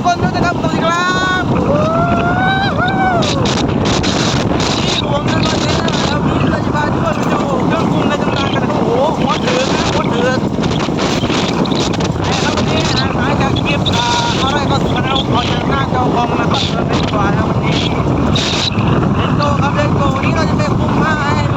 กคนด้วยนะครับสวัสดีครับนี่ผมนะตอนนี้นะครับมีราชการช่วยไปดูเครื่องปรุงอะไรต่างๆกันนะครับโอ้โหหัวเถือกนะหัวเถือกนะครับวันนี้อาหารจากคลิปอ่าอะไรก็สุดแล้วขอจากหน้าจอคอมนะครับเราเป็นกว่านะครับวันนี้เล่นโกครับเล่นโกวันนี้เราจะไปคุมผ้าให้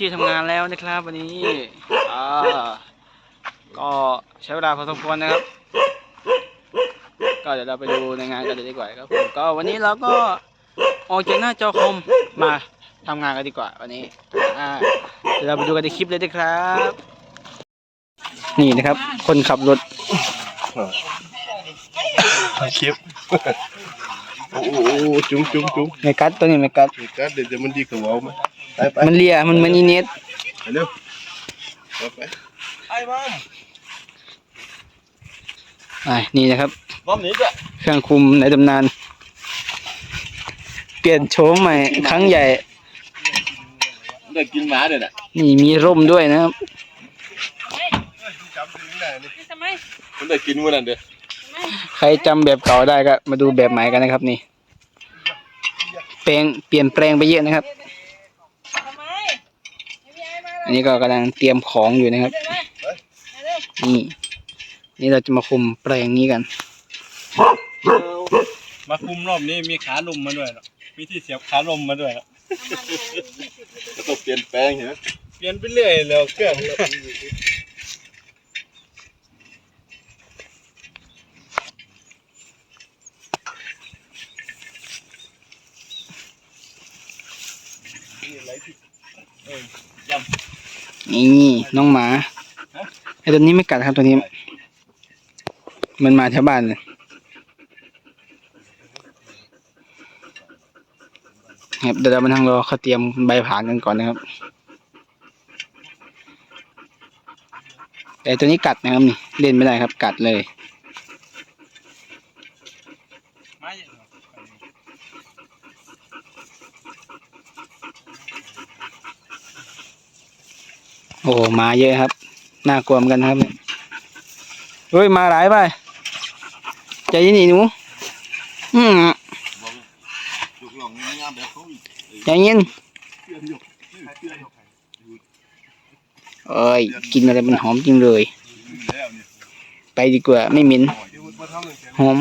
ที่ทำงานแล้วนะครับวันนี้อ่าก็ใช้เวลาพอสมควรนะครับ ก็เดี๋ยวเราไปดูในงานกันเลยดีกว่าครับผมก็วันนี้เราก็ออกจากหน้าจอคอมมาทำงานกันดีกว่าวันนี้อ่าเดี๋ยวเราไปดูกันในคลิปเลยดีครับ นี่นะครับ คนขับรถคลิป โอ้โหจุ้งจุ้งจุ้งไม่กัดตัวนี้ไม่กัดมีการเดี๋ยวมันดีกว่าเว้าไหมไปไปมันเลียมันเหมันอีเน็ตไปเร็วไปไปไอ้บ้ามอ่านี่นะครับบ้ามนี้จ้ะเครื่องคุมในตำนาน เปลี่ยนโฉมใหม่ครั้งใหญ่ได้กินหมาเด้อน่ะนี่มีร่มด้วยนะครับจำถึงไหนนี่ทำไมมันได้กินมื้อนั้นเด้อ ใครจำแบบเก่าได้ก็มาดูแบบใหม่กันนะครับนี่แปลงเปลี่ยนแปลงไปเยอะนะครับทำไมไม่มีไอ้มาอันนี้ก็กำลังเตรียมของอยู่นะครับเดินมาเร็วนี่ นี่เราจะมาคุมแปลงนี้กัน มาคุมรอบนี้มีขาลมมาด้วยเหรอมีที่เสียบขาลมมาด้วยเหรอจะต้องเปลี่ยนแปลงเห็นไหมเปลี่ยนไปเรื่อยแล้วเครื่อง นี่น้องหมาไอ้ตัวนี้ไม่กัดครับตัวนี้ มันมาแถวบ้านเลยครับเดี๋ยวเรามานั่งรอเขาเตรียมใบผ่านกันก่อนนะครับ แต่ตัวนี้กัดนะครับนี่เล่นไม่ได้ครับ กัดเลย โอ้มาเยอะครับน่ากลัวเหมือนกันครับเนี่ยเฮ้ยมาหลายไปใจเย็นหนูอืมใจเย็นเอ้ยกินอะไรมันหอมจริงเลย ไปดีกว่าไม่เหม็นหอม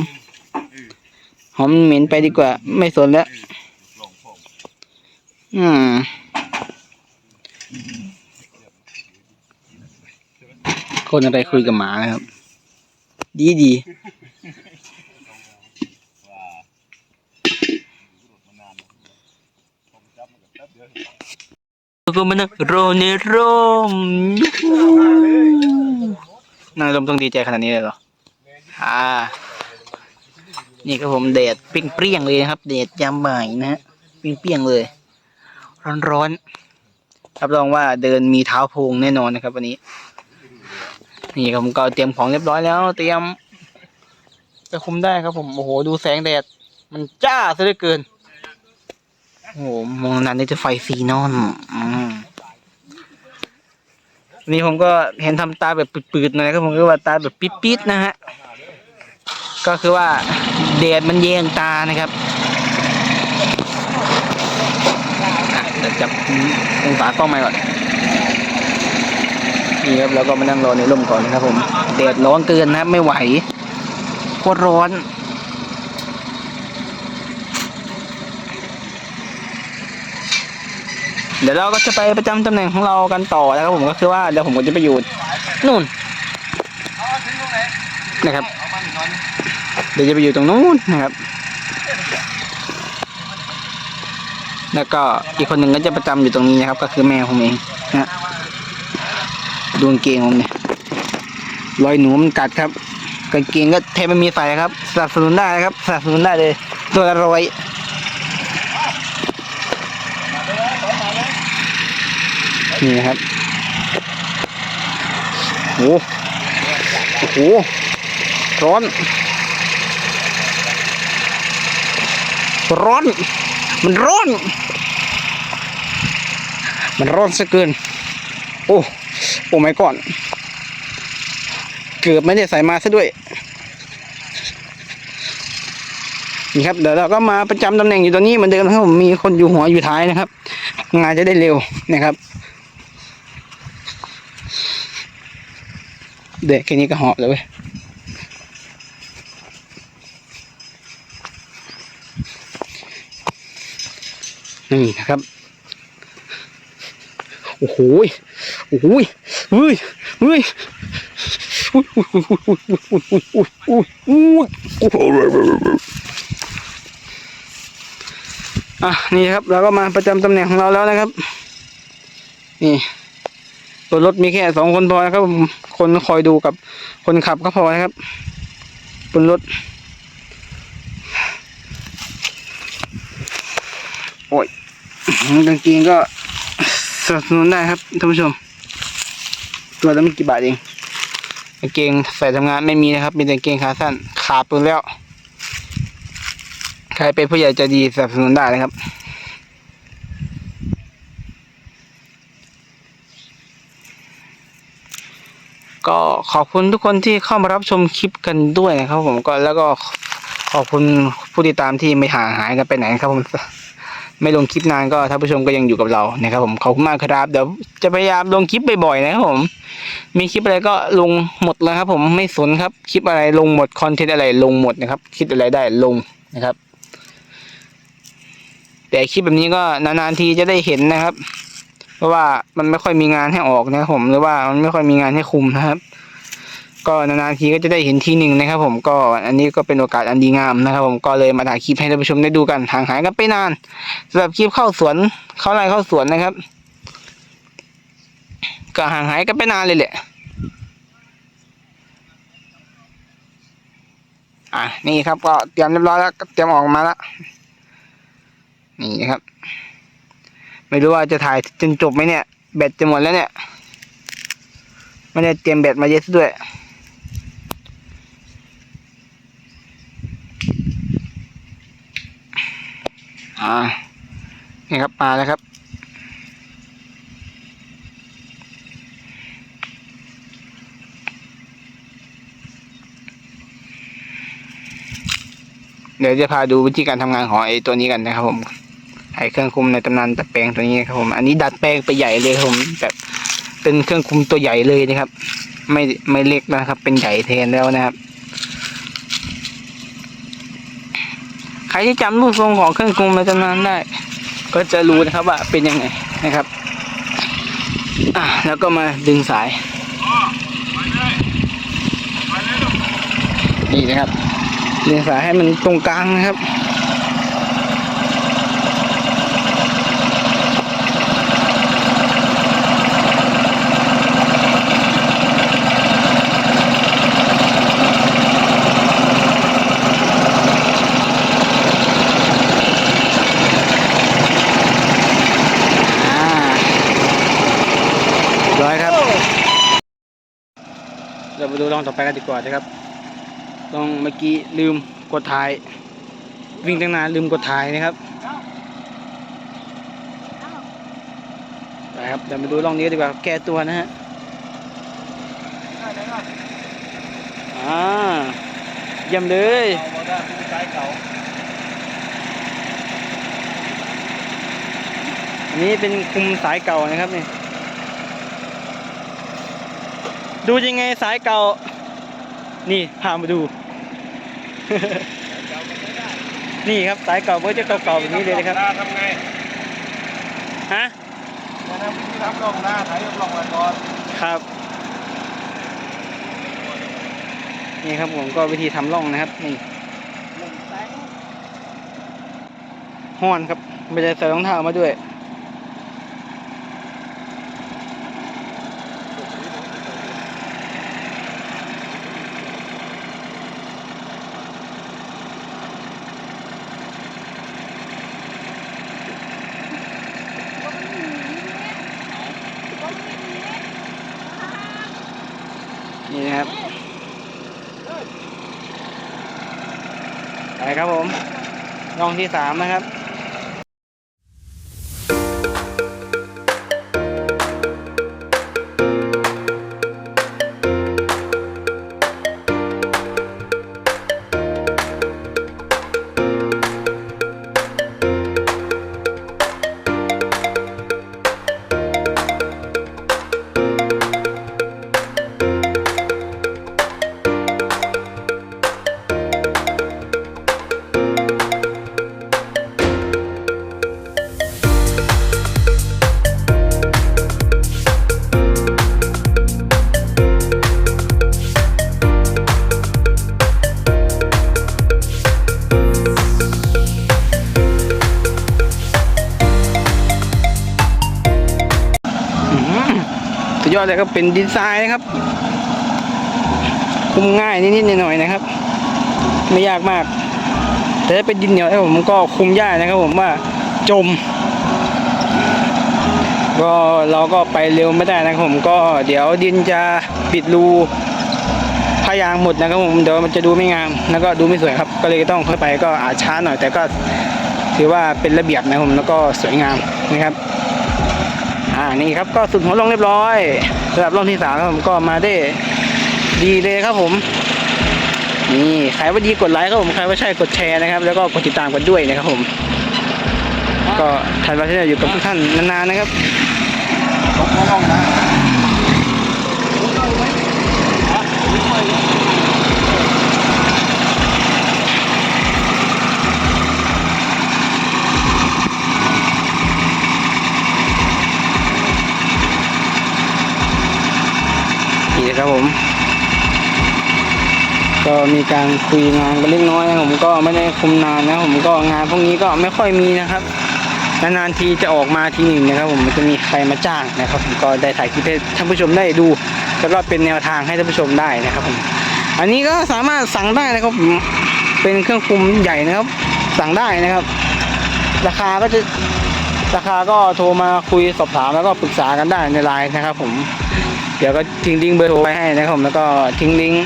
หอมเหม็นไปดีกว่า ไม่สนแล้วอืม คนอะไรคุยกับหมานะครับ ดีดีก็มันโรเนโรมนางลมต้องดีใจขนาดนี้เลยเหรอ อ่า นี่ครับผมแดดเปรี้ยงๆเลยนะครับแดดยามบ่ายนะฮะเปรี้ยงๆเลย ร้อนๆรับรองว่าเดินมีเท้าโพงแน่นอนนะครับวันนี้ นี่ครับผมก็เตรียมของเรียบร้อยแล้ว เตรียมไปคุมได้ครับผม โอ้โห ดูแสงแดด มันจ้าซะเหลือเกิน โอ้โห มองนานนี่จะไฟซีนอนอืมนี่ผมก็เห็นทำตาแบบปืดๆหน่อยครับผมก็ว่าตาแบบปิดๆนะฮะ ก็คือว่าแดดมันแยงตานะครับอะเดี๋ยวจับองศากล้องใหม่ก่อน นี่ครับเราก็มานั่งรอในร่มก่อนนะครับผมแดดร้อนเกินนะครับไม่ไหวโคตรร้อนเดี๋ยวเราก็จะไปประจำตำแหน่งของเรากันต่อนะครับผมก็คือว่าเดี๋ยวผมก็จะไปอยู่นู่นนะครับ เดี๋ยวจะไปอยู่ตรงนู้นนะครับ แล้วก็อีกคนหนึ่งก็จะประจำอยู่ตรงนี้นะครับ ก็คือแม่ผมเองนะ ดูกางเกงผมเนี่ยรอยหนูมันกัดครับกางเกงก็แทบไม่มีใส่ครับสนับสนุนได้ครับสนับสนุนได้เลย ตัวละร้อยนี่ครับโอ้โหร้อน ร้อน มันร้อน มันร้อนซะเกิน โอ้ โอ้ไม่ก่อน เกือบไม่ได้ใส่มาซะด้วย นี่ครับ เดี๋ยวเราก็มาประจำตำแหน่งอยู่ตรงนี้เหมือนเดิมนะครับผมมีคนอยู่หัวอยู่ท้ายนะครับ งานจะได้เร็วนะครับ เด็กแค่นี้ก็หาะแล้วเว้ยนี่นะครับ โอ้โหโอ้โหเฮ้ยเฮ้ยอะนี่ครับเราก็มาประจำตำแหน่งของเราแล้วนะครับ นี่บนรถมีแค่สองคนพอนะครับคนคอยดูกับคนขับก็พอนะครับบนรถ โอ้ยกางเกงก็ สนับสนุนได้ครับท่านผู้ชม ตัวละไม่กี่บาทเองกางเกงใส่ทำงานไม่มีนะครับ มีแต่กางเกงขาสั้นขาดไปแล้ว ใครเป็นผู้ใหญ่ใจดีสนับสนุนได้นะครับก็ขอบคุณทุกคนที่เข้ามารับชมคลิปกันด้วยนะครับผมก็แล้วก็ขอบคุณผู้ติดตามที่ไม่ห่างหายกันไปไหนครับผม ไม่ลงคลิปนานก็ท่านผู้ชมก็ยังอยู่กับเรานะครับผมขอบคุณมากครับเดี๋ยวจะพยายามลงคลิปบ่อยๆนะครับผม มีคลิปอะไรก็ลงหมดเลยครับ ผมไม่สนครับคลิปอะไรลงหมดคอนเทนต์อะไรลงหมดนะครับคิดอะไรได้ลงนะครับ แต่คลิปแบบนี้ก็นานๆทีจะได้เห็นนะครับ เพราะว่ามันไม่ค่อยมีงานให้ออกนะครับผมหรือว่ามันไม่ค่อยมีงานให้คุมนะครับ ก็นานๆทีก็จะได้เห็นทีหนึ่งนะครับ ผมก็อันนี้ก็เป็นโอกาสอันดีงามนะครับ ผมก็เลยมาถ่ายคลิปให้ท่านผู้ชมได้ดูกันห่างหายกันไปนานสำหรับคลิปเข้าสวนเข้าไร่เข้าสวนนะครับ ก็ห่างหายกันไปนานเลยแหละอะนี่ครับก็เตรียมเรียบร้อยแล้วเตรียมออกมาแล้วนี่ครับ ไม่รู้ว่าจะถ่ายจนจบไหมเนี่ยแบตจะหมดแล้วเนี่ยไม่ได้เตรียมแบตมาเยอะซะด้วย นี่ครับมาแล้วครับเดี๋ยวจะพาดูวิธีการทำงานของไอ้ตัวนี้กันนะครับผม ไอ้เครื่องคุมในตำนานดัดแปลงตัวนี้ครับผม อันนี้ดัดแปลงไปใหญ่เลยครับผมแบบเป็นเครื่องคุมตัวใหญ่เลยนะครับ ไม่ไม่เล็กนะครับ เป็นใหญ่แทนแล้วนะครับ ใค รที่จำรูปทรงของเครื่องคุมาจำนานได้ ก็จะรู้นะครับว่าเป็นยังไงนะครับอะแล้วก็มาดึงสายนี่นะครับดึงสายให้มันตรงกลางนะครับ อ่าร้อยครับ เราไปดู ลองต่อไปกันดีกว่านะครับลองเมื่อกี้ลืมกดถ่าย วิ่งตั้งนานลืมกดถ่ายนะครับไปครับเดี๋ยวมาดูลองนี้ดีกว่าแก้ตัวนะฮะอ่าเยี่ยมเลยนนี้เป็นคุมสายเก่านะครับนี่ ดูยังไงสายเก่า นี่พามาดู นี่ครับสายเก่าก็จะเก่าๆแบบนี้เลยนะครับหน้าทำไงฮะแนะนำวิธีทำลองหน้าไถกับลองมาก่อนครับนี่ครับผมก็วิธีทำร่องนะครับนี่ห้อนครับไม่ได้ใส่รองเท้ามาด้วย นี่นะครับไป ครับผมร่องที่สามนะครับ อดเลยครับเป็นดีไซน์นะครับ คุมง่ายนิดๆหน่อยๆนะครับ ไม่ยากมาก แต่ถ้าเป็นดินเหนียวผมก็คุมยากนะครับ ผมว่าจม ก็เราก็ไปเร็วไม่ได้นะครับผมก็เดี๋ยวดินจะปิดรูพยางหมดนะครับผมเดี๋ยวมันจะดูไม่งามแล้วก็ดูไม่สวยครับ ก็เลยต้องค่อยไปก็อาจช้าหน่อย แต่ก็ถือว่าเป็นระเบียบนะครับผมแล้วก็สวยงามนะครับ อ่านี่ครับก็สุดหัวลงเรียบร้อยสำหรับรอบที่สามครับผมก็มาได้ดีเลยครับผม นี่ใครว่าดีกดไลค์ครับผมใครว่าใช่กดแชร์นะครับ แล้วก็กดติดตามกันด้วยนะครับผม ก็ทันวัฒน์อยู่กับทุกท่านนานๆนะครับลงนะ นี่นะครับผม ก็ มีการคุยงานกันเล็กน้อยนะผมก็ไม่ได้คุมนานนะผมก็งานพวกนี้ก็ไม่ค่อยมีนะครับนานๆทีจะออกมาทีหนึ่งนะครับ ผมจะมีใครมาจ้างนะครับผมก็ได้ถ่ายคลิปให้ท่านผู้ชมได้ดูแล้วก็เป็นแนวทางให้ท่านผู้ชมได้นะครับผมอันนี้ก็สามารถสั่งได้นะครับผมเป็นเครื่องคุมใหญ่นะครับ สั่งได้นะครับ ราคาก็จะราคาก็โทรมาคุยสอบถามแล้วก็ปรึกษากันได้ในไลน์นะครับ ผม เดี๋ยวก็ทิ้งลิงก์เบอร์โทรไว้ให้นะครับผมแล้วก็ทิ้งลิงก์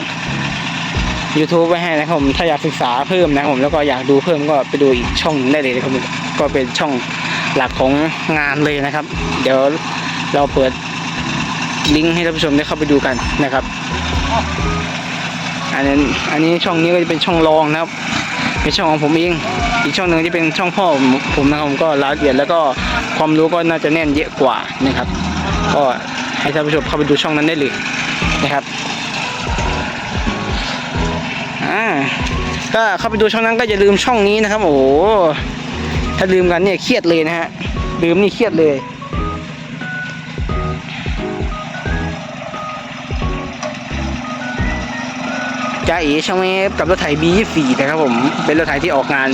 YouTube ไว้ให้นะครับผมถ้าอยากศึกษาเพิ่มนะครับผมแล้วก็อยากดูเพิ่มก็ไปดูอีกช่องได้เลยนะครับก็เป็นช่องหลักของงานเลยนะครับ เดี๋ยวเราเปิดลิงก์ให้ท่านผู้ชมได้เข้าไปดูกันนะครับอันนี้อันนี้ช่องนี้ก็จะเป็นช่องรองนะครับเป็นช่องของผมเองอีกช่องหนึ่งที่เป็นช่องพ่อผมนะครับผมก็รายละเอียดแล้วก็ความรู้ก็น่าจะแน่นเยอะกว่านะครับ ก็ให้ท่านผู้ชมเข้าไปดูช่องนั้นได้เลยนะครับ ก็เข้าไปดูช่องนั้นก็อย่าลืมช่องนี้นะครับ โอ้โหถ้าลืมกันเนี่ยเครียดเลยนะฮะลืมนี่เครียดเลยจ้าเอ๋ช่างเมฟกับรถไถ B24 นะครับผมเป็นรถไถที่ออกงาน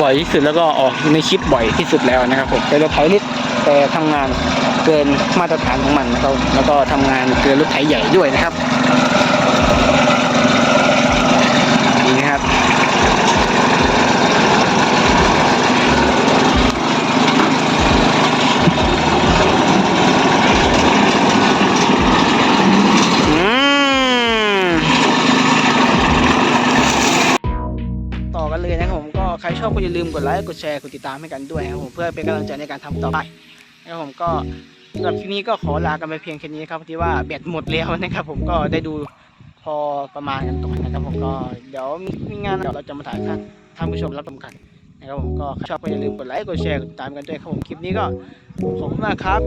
บ่อยที่สุดแล้วก็ออกในคลิปบ่อยที่สุดแล้วนะครับผมเป็นรถไถนิดแต่ทำงานเกินมาตรฐานของมันนะครับแล้วก็ทำงานเกินรถไถใหญ่ด้วยนะครับ นี่นะครับ อืม ต่อกันเลยนะครับผมก็ใครชอบ ก็อย่าลืมกดไลค์กดแชร์กดติดตามให้กันด้วยครับผมเพื่อเป็นกำลังใจในการทำต่อไปนะครับผมก็สำหรับคลิปนี้ก็ขอลากันไปเพียงแค่นี้ครับที่ว่าแบตหมดแล้วนะครับ ผมก็ได้ดูพอประมาณกันก่อนนะครับผมก็เดี๋ยวมีงานเดี๋ยวเราจะมาถ่ายท่านท่านผู้ชมรับชมกันนะครับผมก็ชอบก็อย่าลืมกดไลค์กดแชร์กดติดตามกันด้วยครับผมคลิปนี้ก็ขอบคุณมากครับ